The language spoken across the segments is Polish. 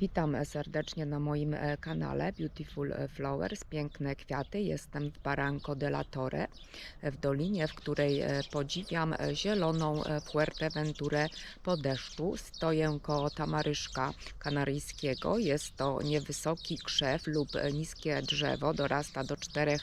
Witam serdecznie na moim e, kanale Beautiful Flowers, piękne kwiaty. Jestem w Barranco de la Torre, w dolinie, w której e, podziwiam e, zieloną e, Fuerteventurę po deszczu. Stoję koło tamaryszka kanaryjskiego. Jest to niewysoki krzew lub e, niskie drzewo, dorasta do 4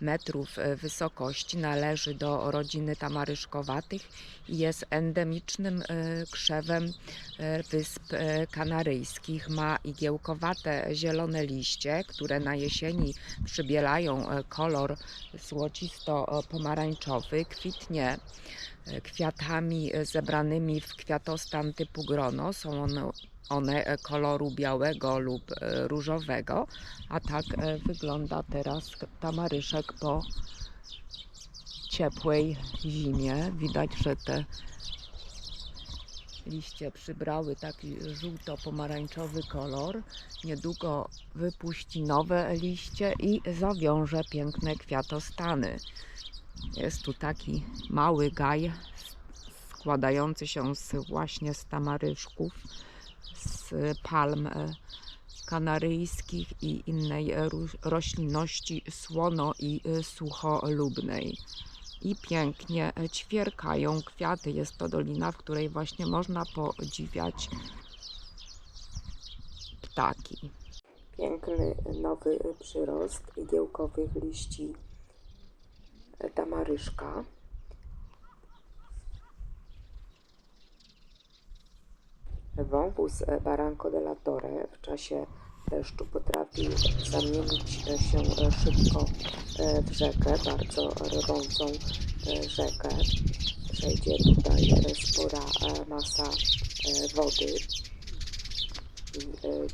metrów e, wysokości. Należy do rodziny tamaryszkowatych i jest endemicznym e, krzewem e, Wysp Kanaryjskich. Ma igiełkowate zielone liście, które na jesieni przybielają kolor złocisto-pomarańczowy. Kwitnie kwiatami e, zebranymi w kwiatostan typu grono. Są one, one e, koloru białego lub e, różowego, a tak e, wygląda teraz tamaryszek po ciepłej zimie. Widać, że te liście przybrały taki żółto-pomarańczowy kolor. Niedługo wypuści nowe liście i zawiąże piękne kwiatostany. Jest tu taki mały gaj składający się z, właśnie z tamaryszków, z palm e, kanaryjskich i innej roślinności słono i e, sucholubnej. I pięknie ćwierkają kwiaty. Jest to dolina, w której właśnie można podziwiać ptaki. Piękny nowy przyrost igiełkowych liści tamaryszka. Wąwóz Barranco de la Torre w czasie deszczu potrafi zamienić się szybko w rzekę, bardzo rwącą rzekę. Przejdzie tutaj spora masa wody i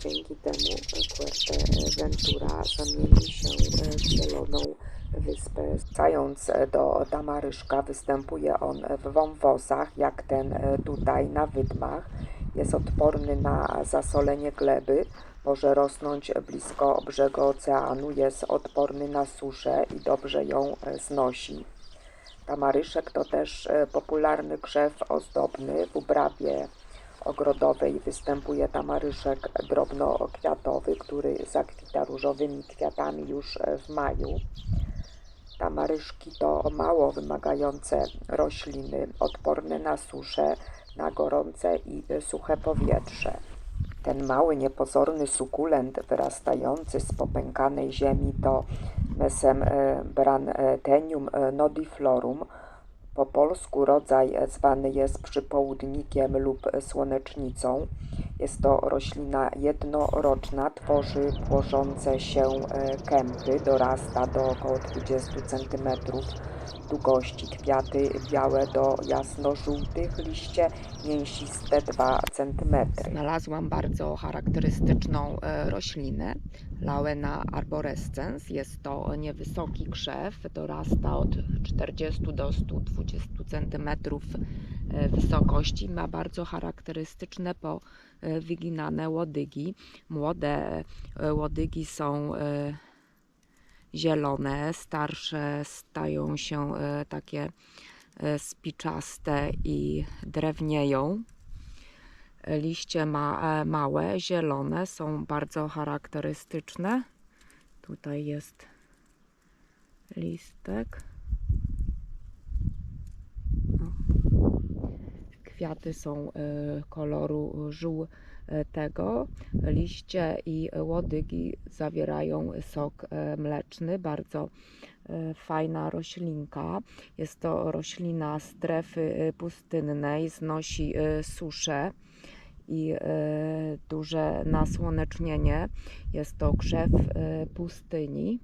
dzięki temu Fuerteventura zamieni się w zieloną wyspę. Wracając do Tamaryszka, występuje on w wąwozach, jak ten tutaj na wydmach. Jest odporny na zasolenie gleby, może rosnąć blisko brzegu oceanu, jest odporny na suszę i dobrze ją znosi. Tamaryszek to też e, popularny krzew ozdobny. W uprawie ogrodowej występuje tamaryszek drobnokwiatowy, który zakwita różowymi kwiatami już e, w maju. Tamaryszki to mało wymagające rośliny, odporne na suszę, na gorące i e, suche powietrze. Ten mały, niepozorny sukulent wyrastający z popękanej ziemi to Mesem e, Branthenium e, nodiflorum. Po polsku rodzaj e, zwany jest przypołudnikiem lub słonecznicą. Jest to roślina jednoroczna, tworzy płoszące się e, kępy, dorasta do około 20 cm długości. Kwiaty białe do jasno-żółtych, liście mięsiste 2 cm. Znalazłam bardzo charakterystyczną e, roślinę, Laurena arborescens. Jest to niewysoki krzew, dorasta od 40 do 120 cm wysokości. Ma bardzo charakterystyczne powyginane łodygi. Młode e, łodygi są e, zielone, starsze stają się e, takie e, spiczaste i drewnieją. E, Liście ma e, małe, zielone, są bardzo charakterystyczne. Tutaj jest listek. Kwiaty są e, koloru żółtego. Liście i łodygi zawierają sok e, mleczny, bardzo e, fajna roślinka. Jest to roślina strefy e, pustynnej, znosi e, suszę i e, duże nasłonecznienie. Jest to krzew e, pustyni.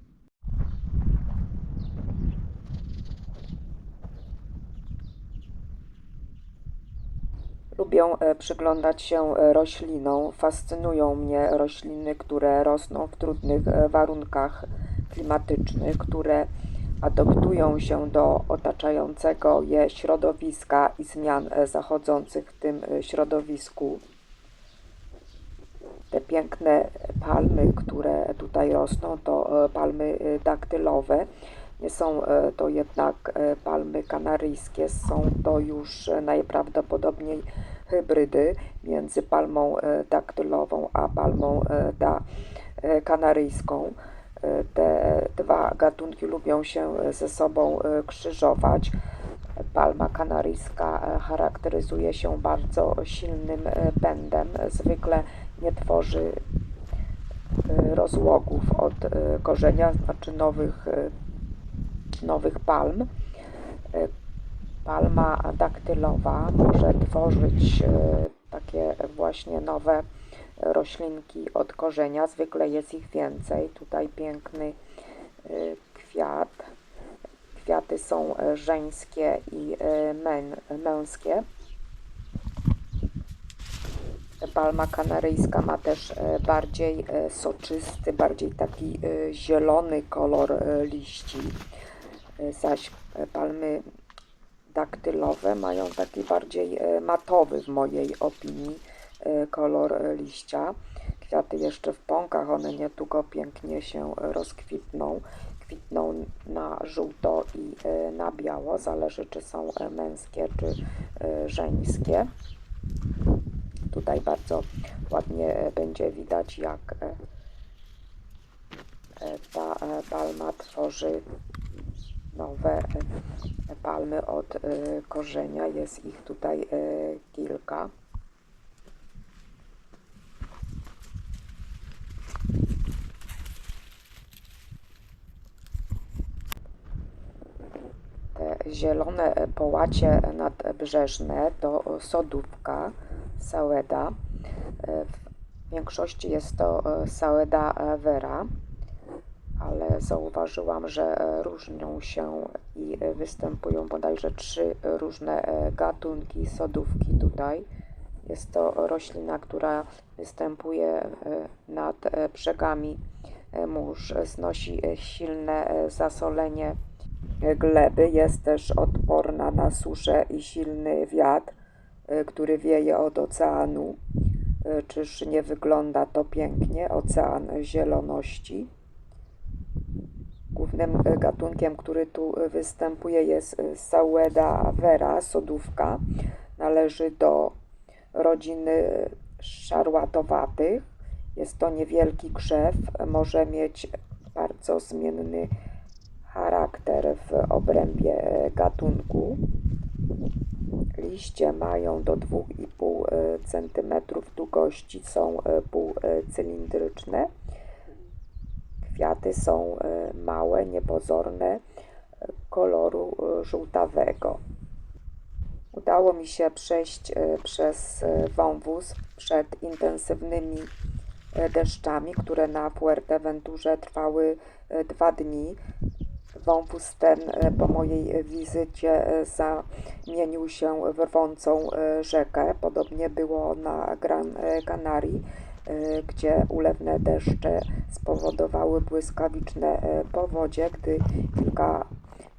Lubię e, przyglądać się e, roślinom. Fascynują mnie rośliny, które rosną w trudnych e, warunkach klimatycznych, które adaptują się do otaczającego je środowiska i zmian zachodzących w tym środowisku. Te piękne palmy, które tutaj rosną, to palmy daktylowe. Nie są to jednak palmy kanaryjskie, są to już najprawdopodobniej hybrydy między palmą e, daktylową a palmą e, da, e, kanaryjską. Te dwa gatunki lubią się ze sobą krzyżować. Palma kanaryjska charakteryzuje się bardzo silnym pędem. Zwykle nie tworzy rozłogów od korzenia, znaczy nowych, nowych palm. Palma daktylowa może tworzyć e, takie właśnie nowe roślinki od korzenia. Zwykle jest ich więcej. Tutaj piękny e, kwiat. Kwiaty są żeńskie i e, mę- męskie. Palma kanaryjska ma też bardziej soczysty, bardziej taki zielony kolor liści, zaś palmy daktylowe mają taki bardziej e, matowy w mojej opinii e, kolor e, liścia. Kwiaty jeszcze w pąkach, one niedługo pięknie się rozkwitną. Kwitną na żółto i na biało, zależy czy są męskie czy żeńskie. Tutaj bardzo ładnie będzie widać, jak ta palma tworzy nowe e, palmy od e, korzenia. Jest ich tutaj e, kilka. Te zielone połacie nadbrzeżne to sodówka, sałeda. W większości jest to sałeda vera, ale zauważyłam, że e, różnią się i e, występują bodajże trzy różne e, gatunki sodówki tutaj. Jest to roślina, która występuje nad brzegami mórz, znosi silne zasolenie gleby, jest też odporna na suszę i silny wiatr, który wieje od oceanu. Czyż nie wygląda to pięknie? Ocean zieloności. Głównym e, gatunkiem, który tu e, występuje jest e, Saueda vera, sodówka. Należy do rodziny szarłatowatych. Jest to niewielki krzew, może mieć bardzo zmienny charakter w obrębie gatunku. Liście mają do 2,5 cm długości, są półcylindryczne. Kwiaty są e, małe, niepozorne, e, koloru e, żółtawego. Udało mi się przejść przez wąwóz przed intensywnymi deszczami, które na Fuerteventurze trwały dwa dni. Wąwóz ten po mojej wizycie zamienił się w rwącą rzekę. Podobnie było na Gran Canaria, e, gdzie ulewne deszcze spowodowały błyskawiczne e, powodzie, gdy kilka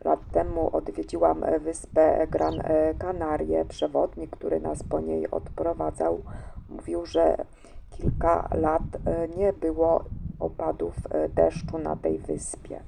lat temu odwiedziłam wyspę Gran e, Canaria. Przewodnik, który nas po niej odprowadzał, mówił, że kilka lat nie było opadów deszczu na tej wyspie.